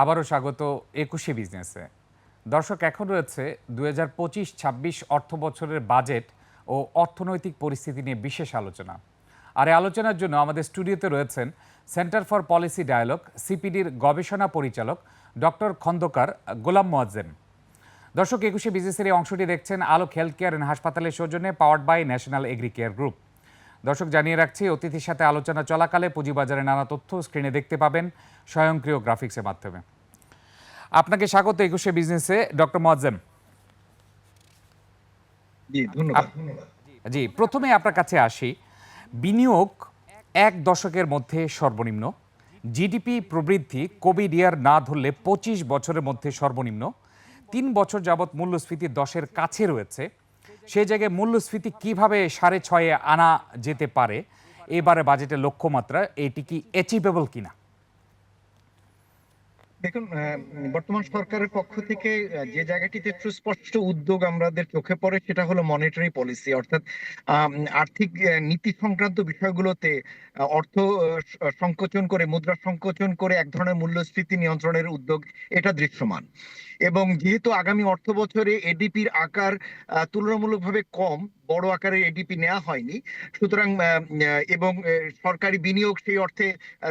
আবারও স্বাগত একুশে বিজনেসে। দর্শক, এখন রয়েছে দুই হাজার পঁচিশ ছাব্বিশ অর্থ বছরের বাজেট ও অর্থনৈতিক পরিস্থিতি নিয়ে বিশেষ আলোচনা। আর এই আলোচনার জন্য আমাদের স্টুডিওতে রয়েছেন সেন্টার ফর পলিসি ডায়ালগ, সিপিডির গবেষণা পরিচালক ডক্টর খন্দকার গোলাম মোয়াজ্জেম। দর্শক, একুশে বিজনেসের এই অংশটি দেখছেন আলোক হেলথ কেয়ার অ্যান্ড হাসপাতালের সৌজন্যে powered by National Agri Care Group. দর্শক জানিয়ে রাখছি অতিথির সাথে আলোচনা চলাকালে পুঁজিবাজারে নানা তথ্য স্ক্রিনে দেখতে পাবেন স্বয়ংক্রিয় গ্রাফিক্সের মাধ্যমে। আপনাকে স্বাগত একুশে বিজনেসে ডক্টর মোয়াজ্জেম। জি জি প্রথমে আপনার কাছে আসি। বিনিয়োগ এক দশকের মধ্যে সর্বনিম্ন। জিডিপি প্রবৃদ্ধি কোভিড ইয়ার না ধরলে পঁচিশ বছরের মধ্যে সর্বনিম্ন। তিন বছর যাবৎ মূল্যস্ফীতি দশের কাছে রয়েছে। সেই জায়গায় মূল্যস্ফীতি কীভাবে সাড়ে ছয়ে আনা যেতে পারে? এবারে বাজেটের লক্ষ্যমাত্রা, এটি কি অ্যাচিভেবল কিনা? দেখুন বর্তমান সরকারের পক্ষ থেকে যে জায়গাটিতে সুস্পষ্ট উদ্যোগ আমাদের চোখে পড়ে, সেটা হলো মনিটারি পলিসি অর্থাৎ আর্থিক নীতি সংক্রান্ত বিষয়গুলোতে অর্থ সংকোচন করে, মুদ্রা সংকোচন করে এক ধরনের মূল্যস্ফীতি নিয়ন্ত্রণের উদ্যোগ, এটা দৃশ্যমান। এবং যেহেতু আগামী অর্থ বছরে এডিপির আকার তুলনামূলকভাবে কম বড় আকারের এডিপি নেওয়া হয়নি সুতরাং এবং সরকারি বিনিয়োগ সেই অর্থে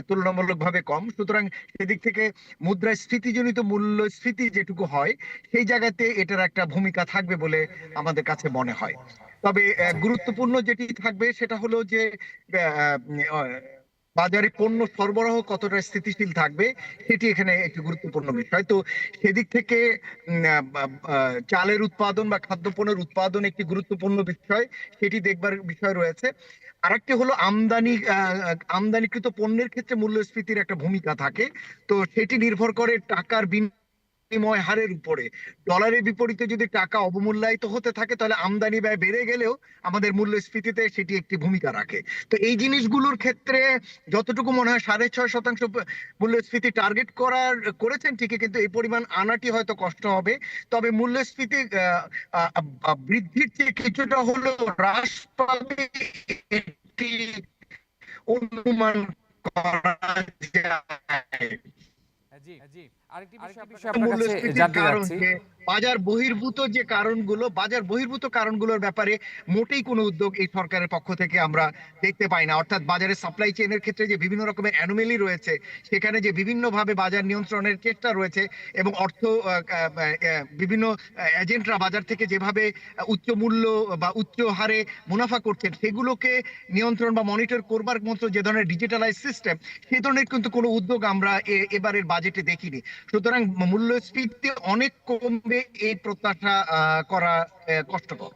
তুলনামূলকভাবে কম। সুতরাং সেদিক থেকে মুদ্রাস্ফীতিজনিত মূল্যস্ফীতি যেটুকু হয় সেই জায়গাতে এটার একটা ভূমিকা থাকবে বলে আমাদের কাছে মনে হয়। তবে আহ, গুরুত্বপূর্ণ যেটি থাকবে সেটা হলো যে বাজারে পণ্য সরবরাহ কতটা স্থিতিশীল থাকবে, সেটি এখানে একটি গুরুত্বপূর্ণ বিষয়। তো সেদিক থেকে চালের উৎপাদন বা খাদ্যপণ্যের উৎপাদন একটি গুরুত্বপূর্ণ বিষয়, সেটি দেখবার বিষয় রয়েছে। আরেকটি হলো আমদানি আমদানিকৃত পণ্যের ক্ষেত্রে মূল্যস্ফীতির একটা ভূমিকা থাকে। তো সেটি নির্ভর করে টাকার বিনিময় হারের উপরে। ডলারের বিপরীতে যদি টাকা অবমূল্যায়িত হতে থাকে, তাহলে আমদানি ব্যয় বেড়ে গেলেও আমাদের মূল্যস্ফীতিতে সেটি একটি ভূমিকা রাখে। তো এই জিনিসগুলোর ক্ষেত্রে যতটুকু মনে হয় সাড়ে ছয় শতাংশ মূল্যস্ফীতি টার্গেট করার, করেছেন ঠিকই, কিন্তু এই পরিমাণ আনাটি হয়তো কষ্ট হবে। তবে মূল্যস্ফীতি বৃদ্ধির চেয়ে কিছুটা হলেও হ্রাস পাবে অনুমান করা যায়। আরেকটি বিষয় আপনার কাছে জানতে চাচ্ছি। বাজার বহির্ভূত যে কারণগুলো, বাজার বহির্ভূত কারণগুলোর ব্যাপারে মোটেই কোনো উদ্যোগ এই সরকারের পক্ষ থেকে আমরা দেখতে পাই না। অর্থাৎ বাজারে সাপ্লাই চেইনের ক্ষেত্রে যে বিভিন্ন রকমের অ্যানোমেলি রয়েছে, সেখানে যে বিভিন্নভাবে বাজার নিয়ন্ত্রণের চেষ্টা রয়েছে এবং অর্থ বিভিন্ন এজেন্টরা বাজার থেকে যেভাবে উচ্চ মূল্য বা উচ্চ হারে মুনাফা করছেন, সেগুলোকে নিয়ন্ত্রণ বা মনিটর করবার মতো যে ধরনের ডিজিটালাইজ সিস্টেম সে ধরনের কিন্তু কোনো উদ্যোগ আমরা এবারের বাজেটে দেখিনি। সুতরাং মূল্যস্ফীতি অনেক কমবে এই প্রত্যাশা করা কষ্টকর।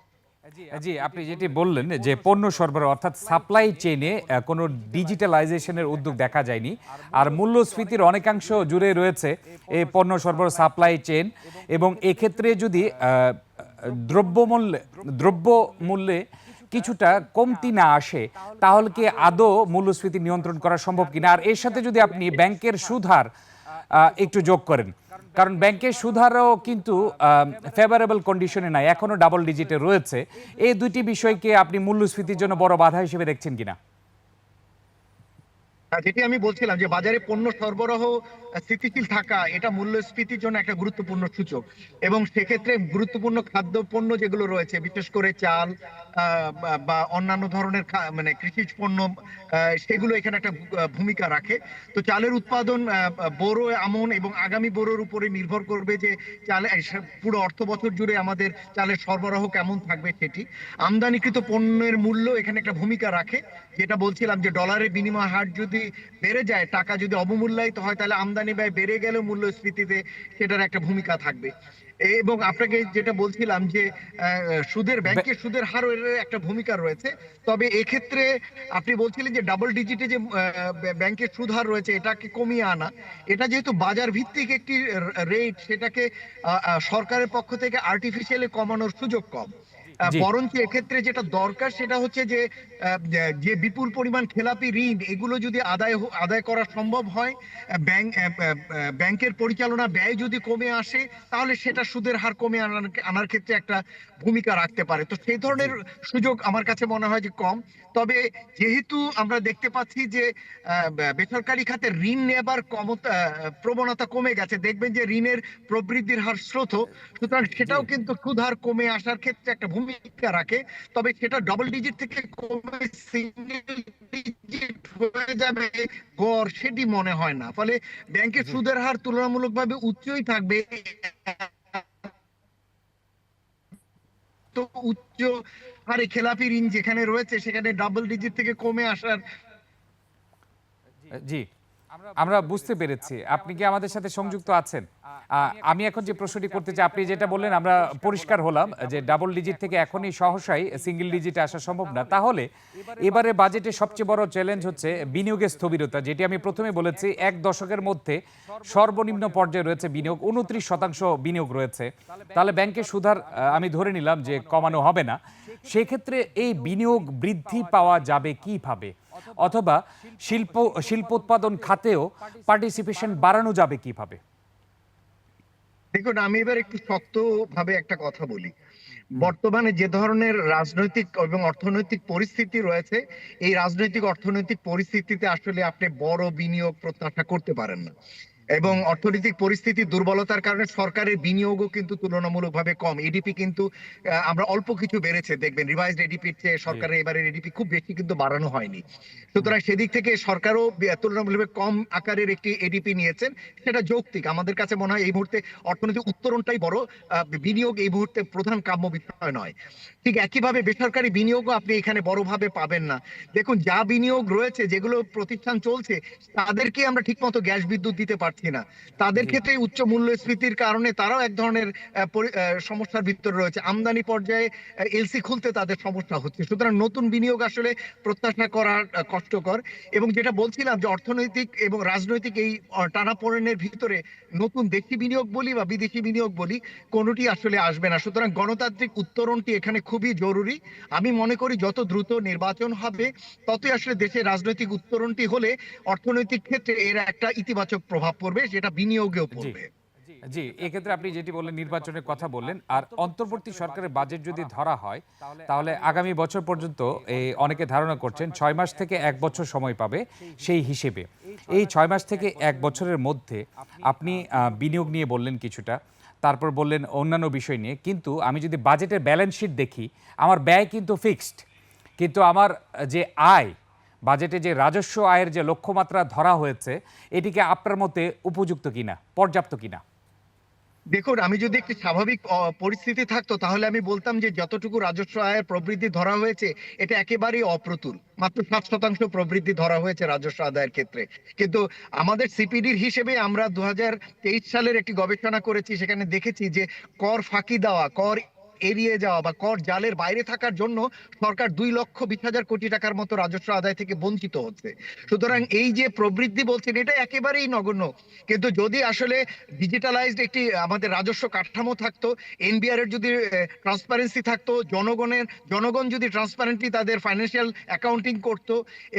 জি, আপনি যেটি বললেন যে পণ্য সরবরাহ অর্থাৎ সাপ্লাই চেইনে কোনো ডিজিটালাইজেশনের উদ্যোগ দেখা যায়নি। আর মূল্যস্ফীতির অনেকাংশ জুড়ে রয়েছে এই পণ্য সরবরাহ সাপ্লাই চেইন এবং এক্ষেত্রে যদি দ্রব্যমূল্যে দ্রব্য মূল্যে কিছুটা কমতি না আসে, তাহলে কি আদৌ মূল্যস্ফীতি নিয়ন্ত্রণ করা সম্ভব কিনা? আর এর সাথে যদি আপনি ব্যাংকের সুধার একটু যোগ করেন। কারণ ব্যাংকের সুধারও কিন্তু ফেভারেবল কন্ডিশনে নাই, এখনও ডাবল ডিজিটে রয়েছে। এই দুটি বিষয়কে আপনি মূল্যস্ফীতির জন্য বড় বাধা হিসেবে দেখছেন কিনা? যেটি আমি বলছিলাম যে বাজারে পণ্য সরবরাহ স্থিতিশীল থাকা, এটা মূল্যস্ফীতির জন্য একটা গুরুত্বপূর্ণ সূচক। এবং সেক্ষেত্রে গুরুত্বপূর্ণ খাদ্য পণ্য যেগুলো রয়েছে, বিশেষ করে চাল বা- অন্যান্য ধরনের মানে কৃষিজ পণ্য সেগুলো এখানে একটা ভূমিকা রাখে। তো চালের উৎপাদন বোরো আমন এবং আগামী বোরোর উপরে নির্ভর করবে যে চালে পুরো অর্থ বছর জুড়ে আমাদের চালের সরবরাহ কেমন থাকবে সেটি। আমদানিকৃত পণ্যের মূল্য এখানে একটা ভূমিকা রাখে। যেটা বলছিলাম যে ডলারের বিনিময় হার যদি বেড়ে যায় টাকা যদি অবমূল্যায়িত হয় তাহলে আমদানি ব্যয় বেড়ে গেলেও মূল্যস্ফীতিতে সেটার একটা ভূমিকা থাকবে। এবং আপনাকে যেটা বলছিলাম যে সুদের ব্যাংকের সুদের এর একটা ভূমিকা রয়েছে। তবে এক্ষেত্রে আপনি বলছিলেন যে ডাবল ডিজিটে যে ব্যাংকের সুদ হার রয়েছে এটাকে কমিয়ে আনা। এটা যেহেতু বাজার ভিত্তিক একটি রেট সেটাকে সরকারের পক্ষ থেকে আর্টিফিশিয়ালি কমানোর সুযোগ কম। বরঞ্চ এক্ষেত্রে যেটা দরকার সেটা হচ্ছে যে যে বিপুল পরিমাণ খেলাপি ঋণ এগুলো যদি আদায় আদায় করা সম্ভব হয় ব্যাংক ব্যাংকের পরিচালনা ব্যয় যদি কমে আসে তাহলে সেটা সুদের হার কমে আনার আনার ক্ষেত্রে একটা ভূমিকা রাখতে পারে। তো সেই ধরনের সুযোগ আমার কাছে মনে হয় যে কম। তবে যেহেতু আমরা দেখতে পাচ্ছি যে আহ, বেসরকারি খাতে ঋণ নেবার ক্ষমতা প্রবণতা কমে গেছে দেখবেন যে ঋণের প্রবৃদ্ধির হার স্রোত সুতরাং সেটাও কিন্তু সুদ হার কমে আসার ক্ষেত্রে একটা ভূমিকা রাখে তবে সেটা ডবল ডিজিট থেকে কমে সিঙ্গেল ডিজিট হয়ে যাবে। গড় সেটি মনে হয় না। ফলে ব্যাংকের সুদের হার তুলনামূলকভাবে উচ্চই থাকবে। তো উচ্চ হারে খেলাপি ঋণ যেখানে রয়েছে সেখানে ডাবল ডিজিট থেকে কমে আসার জি। আমরা বুঝতে পেরেছি। আপনি কি আমাদের সাথে সংযুক্ত আছেন? আমি এখন যে প্রশ্নটি করতে চাই, আপনি যেটা বললেন, আমরা পরিষ্কার হলাম যে ডাবল ডিজিট থেকে এখনই সহসাই সিঙ্গেল ডিজিটে আসা সম্ভব না। তাহলে এবারে বাজেটে সবচেয়ে বড় চ্যালেঞ্জ হচ্ছে বিনিয়োগের স্থবিরতা, যেটি আমি প্রথমে বলেছি, এক দশকের মধ্যে সর্বনিম্ন পর্যায়ে রয়েছে বিনিয়োগ, উনত্রিশ শতাংশ বিনিয়োগ রয়েছে। তাহলে ব্যাংকের সুধার আমি ধরে নিলাম যে কমানো হবে না। সেক্ষেত্রে এই বিনিয়োগ বৃদ্ধি পাওয়া যাবে কীভাবে? অথবা শিল্প শিল্প উৎপাদন খাতেও পার্টিসিপেশন বাড়ানো যাবে কীভাবে? দেখুন, আমি এবার একটু শক্ত ভাবে একটা কথা বলি। বর্তমানে যে ধরনের রাজনৈতিক এবং অর্থনৈতিক পরিস্থিতি রয়েছে, এই রাজনৈতিক, অর্থনৈতিক পরিস্থিতিতে আসলে আপনি বড় বিনিয়োগ প্রত্যাশা করতে পারেন না। এবং অর্থনৈতিক পরিস্থিতির দুর্বলতার কারণে সরকারের বিনিয়োগও কিন্তু তুলনামূলকভাবে কম। এডিপি কিন্তু আমরা অল্প কিছু বেড়েছে দেখবেন রিভাইজড এডিপির চেয়ে সরকারের এবারের এডিপি খুব বেশি কিন্তু বাড়ানো হয়নি। সুতরাং সেদিক থেকে সরকারও তুলনামূলকভাবে কম আকারের একটি এডিপি নিয়েছেন। সেটা যৌক্তিক। আমাদের কাছে মনে হয় এই মুহূর্তে অর্থনৈতিক উত্তরণটাই বড় বিনিয়োগ এই মুহূর্তে প্রধান কাম্য বিষয় নয়। ঠিক একইভাবে বেসরকারি বিনিয়োগও আপনি এখানে বড়ভাবে পাবেন না। দেখুন যা বিনিয়োগ রয়েছে যেগুলো প্রতিষ্ঠান চলছে তাদেরকে আমরা ঠিকমতো গ্যাস বিদ্যুৎ দিতে পারছি না। তাদের ক্ষেত্রে উচ্চ মূল্যস্ফীতির কারণে তারাও এক ধরনের সমস্যার ভিতরে রয়েছে। আমদানি পর্যায়ে এলসি খুলতে তাদের সমস্যা হচ্ছে। সুতরাং নতুন বিনিয়োগ আসলে প্রত্যাশা করা কষ্টকর এবং যেটা বলছিলাম যে অর্থনৈতিক এবং রাজনৈতিক এই টানাপোড়েনের ভিতরে নতুন দেশি বিনিয়োগ বলি বা বিদেশি বিনিয়োগ বলি কোনোটি আসলে আসবে না। সুতরাং গণতান্ত্রিক উত্তরণটি এখানে খুবই জরুরি। আমি মনে করি যত দ্রুত নির্বাচন হবে ততই আসলে দেশের রাজনৈতিক উত্তরণটি হলে অর্থনৈতিক ক্ষেত্রে এর একটা ইতিবাচক প্রভাব পড়বে যেটা বিনিয়োগেও পড়বে। জি এক্ষেত্রে আপনি যেটি বললেন নির্বাচনের কথা বললেন আর অন্তর্বর্তী সরকারের বাজেট যদি ধরা হয় তাহলে আগামী বছর পর্যন্ত এই অনেকে ধারণা করছেন ছয় মাস থেকে এক বছর সময় পাবে সেই হিসেবে। এই ছয় মাস থেকে এক বছরের মধ্যে আপনি বিনিয়োগ নিয়ে বললেন কিছুটা তারপর বললেন অন্যান্য বিষয় নিয়ে কিন্তু আমি যদি বাজেটের ব্যালেন্স শিট দেখি আমার ব্যয় কিন্তু ফিক্সড কিন্তু আমার যে আয় বাজেটে যে রাজস্ব আয়ের যে লক্ষ্যমাত্রা ধরা হয়েছে, এটিকে আপনার মতে উপযুক্ত কিনা, পর্যাপ্ত কিনা? দেখুন, আমি যদি একটি স্বাভাবিক পরিস্থিতি থাকতো, তাহলে আমি বলতাম যে যতটুকু রাজস্ব আয়ের প্রবৃদ্ধি ধরা হয়েছে, এটা একেবারেই অপ্রতুল। মাত্র সাত শতাংশ প্রবৃদ্ধি ধরা হয়েছে রাজস্ব আদায়ের ক্ষেত্রে। কিন্তু আমাদের সিপিডির হিসেবে আমরা দু হাজার তেইশ সালের একটি গবেষণা করেছি, সেখানে দেখেছি যে কর ফাঁকি দেওয়া, কর এড়িয়ে যাওয়া বা কর জালের বাইরে থাকার জন্য সরকার দুই লক্ষ বিশ হাজার কোটি টাকার মতো রাজস্ব আদায় থেকে বঞ্চিত হচ্ছে। সুতরাং এই যে প্রবৃদ্ধি বলছেন এটা একেবারেই নগণ্য। কিন্তু যদি আসলে ডিজিটালাইজড একটি আমাদের রাজস্ব কাঠামো থাকতো এনবিআর এর যদি ট্রান্সপারেন্সি থাকতো জনগণের জনগণ যদি ট্রান্সপারেন্টলি তাদের ফাইন্যান্সিয়াল অ্যাকাউন্টিং করত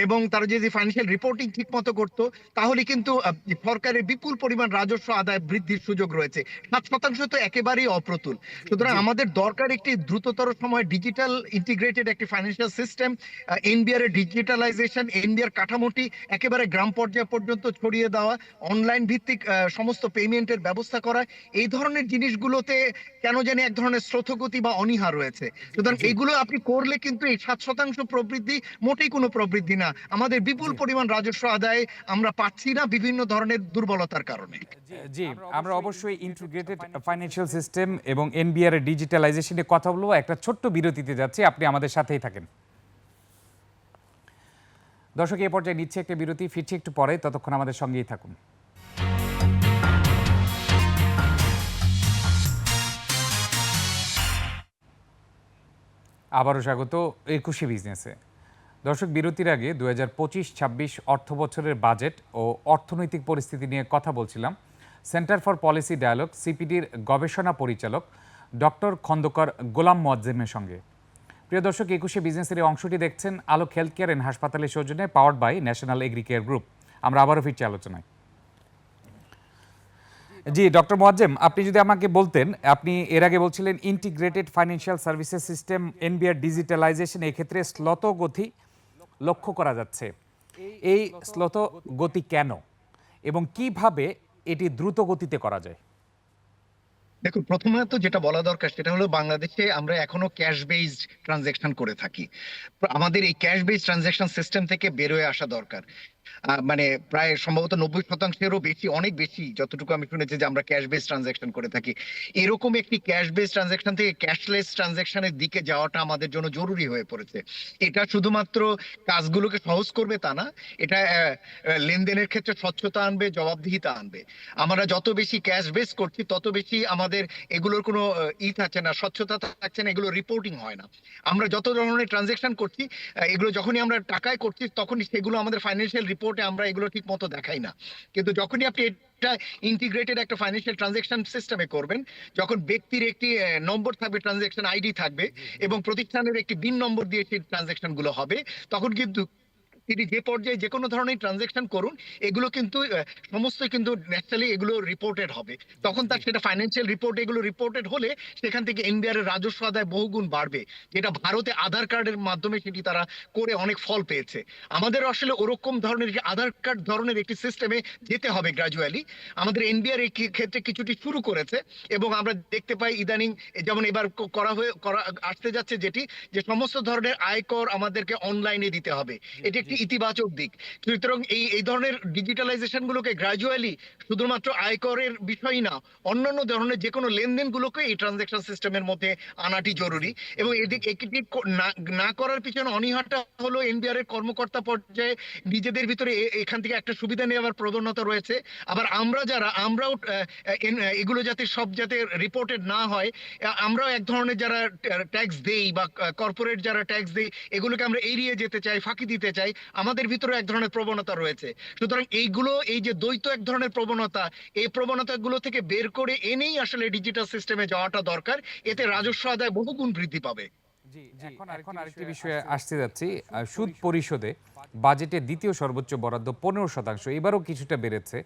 এবং তারা যদি ফাইন্যান্সিয়াল রিপোর্টিং ঠিক মতো করতো তাহলে কিন্তু সরকারের বিপুল পরিমাণ রাজস্ব আদায় বৃদ্ধির সুযোগ রয়েছে। সাত শতাংশ তো একেবারেই অপ্রতুল। সুতরাং আমাদের আমাদের দরকার একটি দ্রুততর সময় ডিজিটাল ইন্টিগ্রেটেড একটি ফাইন্যান্সিয়াল সিস্টেম এনবিআর এর ডিজিটালাইজেশন এনবিআর কাঠামোটি একেবারে গ্রাম পর্যায় পর্যন্ত ছড়িয়ে দেওয়া অনলাইন ভিত্তিক সমস্ত পেমেন্টের ব্যবস্থা করা এই ধরনের জিনিসগুলোতে কেন জানি এক ধরনের স্রোতগতি বা অনীহা রয়েছে। সুতরাং। এইগুলো আপনি করলে কিন্তু এই সাত শতাংশ প্রবৃদ্ধি মোটেই কোনো প্রবৃদ্ধি না। আমাদের বিপুল পরিমাণ রাজস্ব আদায় আমরা পাচ্ছি না বিভিন্ন ধরনের দুর্বলতার কারণে। জি আমরা অবশ্যই ইন্টিগ্রেটেড ফাইন্যান্সিয়াল সিস্টেম এবং এনবিআর এর ডিজিটালাইজেশনে কথা বলব। একটা ছোট্ট বিরতিতে যাচ্ছি, আপনি আমাদের সাথেই থাকেন। দর্শক, এ পর্যায়ে নিচ্ছে একটা বিরতি, ফিরছি একটু পরে, ততক্ষণ আমাদের সঙ্গেই থাকুন। আবারও স্বাগত একুশে বিজনেসে। দর্শক, বিরতির আগে দু হাজার পঁচিশ, ছাব্বিশ অর্থ বছরের বাজেট ও অর্থনৈতিক পরিস্থিতি নিয়ে কথা বলছিলাম। সেন্টার ফর পলিসি ডায়ালগ, সিপিডির গবেষণা পরিচালক ডক্টর খন্দকার গোলাম মোয়াজ্জেমের সঙ্গে। প্রিয় দর্শক, একুশে বিজনেসের এই অংশটি দেখছেন আলোক হেলথ কেয়ার অ্যান্ড হাসপাতালের সৌজন্যে powered by National Agri Care Group আমরা আবারও ফিরছি আলোচনায়। জি, ডক্টর মোয়াজ্জেম, আপনি যদি আমাকে বলতেন, আপনি এর আগে বলছিলেন integrated financial services system NBR digitalization এক্ষেত্রে স্লত গতি লক্ষ্য করা যাচ্ছে। এই স্লত গতি কেন এবং কীভাবে এটি দ্রুত গতিতে করা যায়? দেখুন তো যেটা বলা দরকার সেটা হলো বাংলাদেশে আমরা এখনও ক্যাশ বেসড ট্রানজেকশন করে থাকি। আমাদের এই ক্যাশ বেসড ট্রানজেকশন সিস্টেম থেকে বেরোয় আসা দরকার। মানে প্রায় সম্ভবত নব্বই শতাংশেরও বেশি, অনেক বেশি যতটুকু আমি শুনেছি যে আমরা ক্যাশ বেস ট্রানজেকশন করে থাকি। এরকম একটি ক্যাশ বেস ট্রানজেকশন থেকে ক্যাশলেস ট্রানজেকশনের দিকে যাওয়াটা আমাদের জন্য জরুরি হয়ে পড়েছে। এটা শুধুমাত্র কাজগুলোকে সহজ করবে তা না, এটা লেনদেনের ক্ষেত্রে স্বচ্ছতা আনবে, জবাবদিহিতা আনবে। আমরা যত বেশি ক্যাশ বেস করছি, তত বেশি আমাদের এগুলোর কোনো ই থাকছে না, স্বচ্ছতা থাকছে না, এগুলো রিপোর্টিং হয় না। আমরা যত ধরনের ট্রানজেকশন করছি এগুলো যখনই আমরা টাকায় করছি, তখনই সেগুলো আমাদের ফাইন্যান্সিয়াল রিপোর্টে আমরা এগুলো ঠিক মতো দেখাই না। কিন্তু যখনই আপনি এটা ইন্টিগ্রেটেড একটা ফাইন্যান্সিয়াল ট্রানজেকশন সিস্টেমে করবেন যখন ব্যক্তির একটি নম্বর থাকবে ট্রানজেকশন আইডি থাকবে এবং প্রতিষ্ঠানের একটি বিন নম্বর দিয়ে সেই ট্রানজেকশনগুলো হবে তখন কিন্তু তিনি যে পর্যায়ে যে কোনো ধরনের ট্রানজেকশন করুন এগুলো কিন্তু সমস্ত কিন্তু ন্যাচারালি এগুলো রিপোর্টেড হবে। তখন তার সেটা ফাইন্যান্সিয়াল রিপোর্ট এগুলো রিপোর্টেড হলে সেখান থেকে এনবিআর এর রাজস্ব আদায় বহুগুণ বাড়বে যেটা ভারতে আধার কার্ডের মাধ্যমে সেটি তারা করে অনেক ফল পেয়েছে। আমাদের আসলে ওরকম ধরনের আধার কার্ড ধরনের একটি সিস্টেমে যেতে হবে গ্রাজুয়ালি আমাদের এনবিআর এই ক্ষেত্রে কিছুটি শুরু করেছে এবং আমরা দেখতে পাই ইদানিং যেমন এবার করা হয়ে করা আসতে যাচ্ছে যেটি যে সমস্ত ধরনের আয়কর আমাদেরকে অনলাইনে দিতে হবে। এটি একটি ইতিবাচক দিক। সুতরাং এই এই ধরনের ডিজিটালাইজেশন গুলোকে গ্রাজুয়ালি শুধুমাত্র আয়করের বিষয় না, অন্যান্য ধরনের যে কোনো লেনদেন গুলোকে এই ট্রানজেকশন সিস্টেমের মধ্যে আনাটি জরুরি। এবং এদিক একটি না- করার পিছনে অনীহাটা হলো এনবিআর এর কর্মকর্তা পর্যায়ে নিজেদের ভিতরে এখান থেকে একটা সুবিধা নেওয়ার প্রবণতা রয়েছে। আবার আমরা যারা, আমরাও এগুলো যাতে সব যাতে রিপোর্টেড না হয় আমরাও এক ধরনের যারা ট্যাক্স দেই বা কর্পোরেট যারা ট্যাক্স দেই, এগুলোকে আমরা এড়িয়ে যেতে চাই, ফাঁকি দিতে চাই। আমাদের ভিতরে এক ধরনের প্রবণতা রয়েছে। সুতরাং এইগুলো এই যে দ্বৈত এক ধরনের প্রবণতা এই প্রবণতাগুলো থেকে বের করে এনেই আসলে ডিজিটাল সিস্টেমে যাওয়াটা দরকার। এতে রাজস্ব আদায় বহুগুণ বৃদ্ধি পাবে। এখন এখন আরেকটি বিষয়ে আসতে যাচ্ছি। সুদ পরিশোধে। বাজেটের দ্বিতীয় সর্বোচ্চ বরাদ্দ পনেরো শতাংশ এবারও কিছুটা বেড়েছে।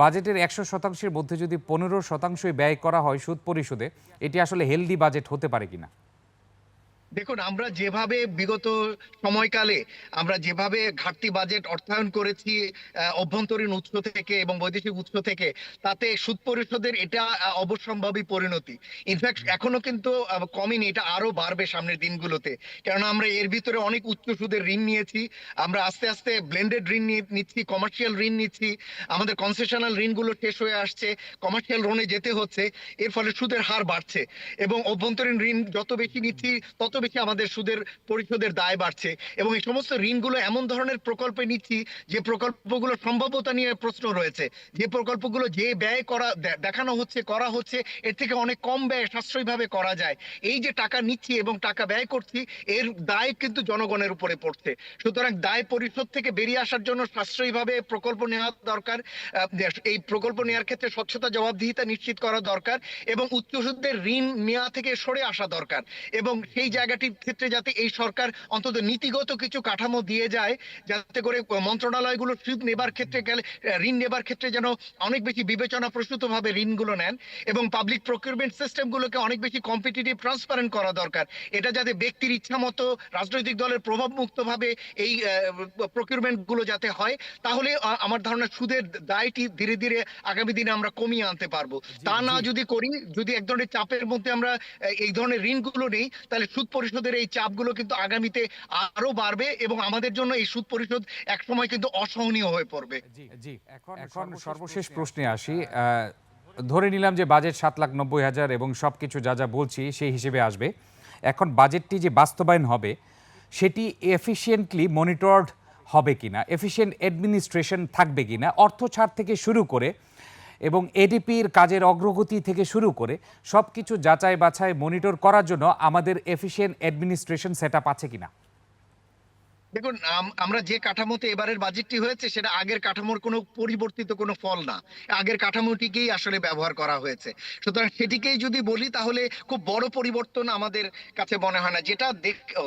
বাজেটের একশো শতাংশের মধ্যে যদি পনেরো শতাংশই ব্যয় করা হয় সুদ পরিশোধে এটি আসলে হেলদি বাজেট হতে পারে কিনা? দেখুন আমরা যেভাবে বিগত সময়কালে আমরা যেভাবে ঘাটতি বাজেট অর্থায়ন করেছি অভ্যন্তরীণ উৎস থেকে এবং বৈদেশিক উৎস থেকে তাতে সুদ পরিশোধের এটা আহ, অবশ্যম্ভাবী পরিণতি। ইনফ্যাক্ট এখনও কিন্তু কমেনি এটা আরও বাড়বে সামনের দিনগুলোতে। কেননা আমরা এর ভিতরে অনেক উচ্চ সুদের ঋণ নিয়েছি আমরা আস্তে আস্তে ব্লেন্ডেড ঋণ নিচ্ছি কমার্শিয়াল ঋণ নিচ্ছি আমাদের কনসেশনাল ঋণগুলো শেষ হয়ে আসছে কমার্শিয়াল লোনে যেতে হচ্ছে এর ফলে সুদের হার বাড়ছে এবং অভ্যন্তরীণ ঋণ যত বেশি নিচ্ছি তত বেশি আমাদের সুদের, পরিশোধের দায় বাড়ছে এবং এই সমস্ত ঋণগুলো এমন ধরনের প্রকল্পে নিচ্ছি যে প্রকল্পগুলো সম্ভাব্যতা নিয়ে প্রশ্ন রয়েছে। যে প্রকল্পগুলো যে ব্যয় করা দেখানো হচ্ছে, করা হচ্ছে, এর থেকে অনেক কম ব্যয় সাশ্রয়ীভাবে করা যায়। এই যে টাকা নিচ্ছি এবং টাকা ব্যয় করছি, এর দায় কিন্তু জনগণের উপরে পড়ছে। সুতরাং দায় পরিশোধ থেকে বেরিয়ে আসার জন্য সাশ্রয়ীভাবে প্রকল্প নেওয়া দরকার এই প্রকল্প নেওয়ার ক্ষেত্রে স্বচ্ছতা, জবাবদিহিতা নিশ্চিত করা দরকার এবং উচ্চ সুদের ঋণ নেওয়া থেকে সরে আসা দরকার এবং সেই জায়গাটির ক্ষেত্রে যাতে এই সরকার অন্তত নীতিগত কিছু কাঠামো দিয়ে যায় যাতে করে মন্ত্রণালয়গুলো সুদ নেবার ক্ষেত্রে গেলে ঋণ নেবার ক্ষেত্রে যেন অনেক বেশি বিবেচনা প্রসূত ভাবে ঋণগুলো নেন এবং পাবলিক প্রকিউরমেন্ট সিস্টেমগুলোকে অনেক বেশি কম্পিটিটিভ ট্রান্সপারেন্ট করা দরকার। এটা যাতে ব্যক্তির ইচ্ছা মতো রাজনৈতিক দলের প্রভাব মুক্ত ভাবে এই প্রকিউরমেন্টগুলো যাতে হয় তাহলে আমার ধারণা সুদের দায়টি ধীরে ধীরে আগামী দিনে আমরা কমিয়ে আনতে পারব। তা না যদি করি যদি এক ধরনের চাপের মধ্যে আমরা এই ধরনের ঋণগুলো নেই তাহলে সুদ পরিশোধের এই চাপগুলো কিন্তু আগামীতে আরও বাড়বে এবং আমাদের জন্য এই সুদ পরিশোধ এক সময় কিন্তু অসহনীয় হয়ে পড়বে। জি এখন এখন সর্বশেষ প্রশ্নে আসি। ধরে নিলাম যে বাজেট সাত লাখ নব্বই হাজার এবং সব কিছু যা যা বলছি সেই হিসেবে আসবে। এখন বাজেটটি যে বাস্তবায়ন হবে সেটি এফিসিয়েন্টলি মনিটরড হবে কিনা এফিসিয়েন্ট অ্যাডমিনিস্ট্রেশন থাকবে কিনা অর্থ ছাড় থেকে শুরু করে এবং এডিপির কাজের অগ্রগতি থেকে শুরু করে সব কিছু যাচাই বাছাই মনিটর করার জন্য আমাদের এফিসিয়েন্ট অ্যাডমিনিস্ট্রেশন সেট আছে কিনা। দেখুন আমরা যে কাঠামোতে এবারের বাজেটটি হয়েছে, সেটা আগের কাঠামোর কোনো পরিবর্তিত কোনো ফল না। আগের কাঠামোটিকেই আসলে ব্যবহার করা হয়েছে। সুতরাং সেটিকেই যদি বলি, তাহলে খুব বড় পরিবর্তন আমাদের কাছে মনে হয় না। যেটা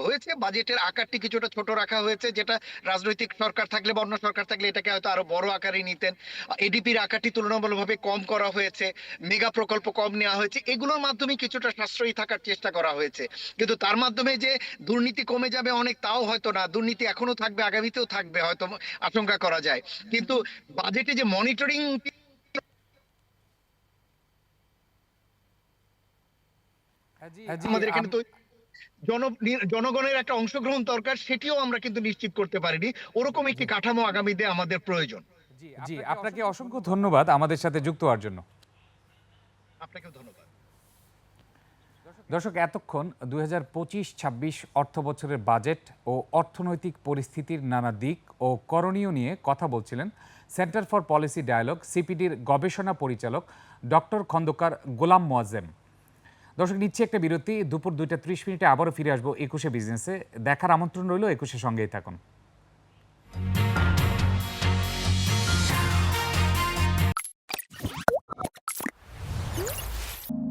হয়েছে বাজেটের আকারটি কিছুটা ছোট রাখা হয়েছে, যেটা রাজনৈতিক সরকার থাকলে বা অন্য সরকার থাকলে এটাকে হয়তো আরও বড় আকারে নিতেন। এডিপির আকারটি তুলনামূলকভাবে কম করা হয়েছে, মেগা প্রকল্প কম নেওয়া হয়েছে, এগুলোর মাধ্যমে কিছুটা সাশ্রয়ী থাকার চেষ্টা করা হয়েছে। কিন্তু তার মাধ্যমে যে দুর্নীতি কমে যাবে অনেক, তাও হয়তো না। দুর্নীতি এখনও থাকবে আগামীতেও থাকবে হয়তো আশঙ্কা করা যায়। কিন্তু বাজেটে যে মনিটরিং হ্যাঁ আমাদের এখানে তো জনগণের একটা অংশগ্রহণ দরকার সেটিও আমরা কিন্তু নিশ্চিত করতে পারিনি। ওরকম একটি কাঠামো আগামীতে আমাদের প্রয়োজন। জি আপনাকে অসংখ্য ধন্যবাদ আমাদের সাথে যুক্ত হওয়ার জন্য। আপনাকেও ধন্যবাদ। দর্শক, এতক্ষণ দুই হাজার পঁচিশ, ছাব্বিশ অর্থ বছরের বাজেট ও অর্থনৈতিক পরিস্থিতির নানা দিক ও করণীয় নিয়ে কথা বলছিলেন সেন্টার ফর পলিসি ডায়ালগ, সিপিডির গবেষণা পরিচালক ডক্টর খন্দকার গোলাম মোয়াজ্জেম। দর্শক, নিচ্ছে একটা বিরতি। দুপুর দুইটা ত্রিশ মিনিটে আবারও ফিরে আসব একুশে বিজনেসে। দেখার আমন্ত্রণ রইল একুশে সঙ্গেই থাকুন।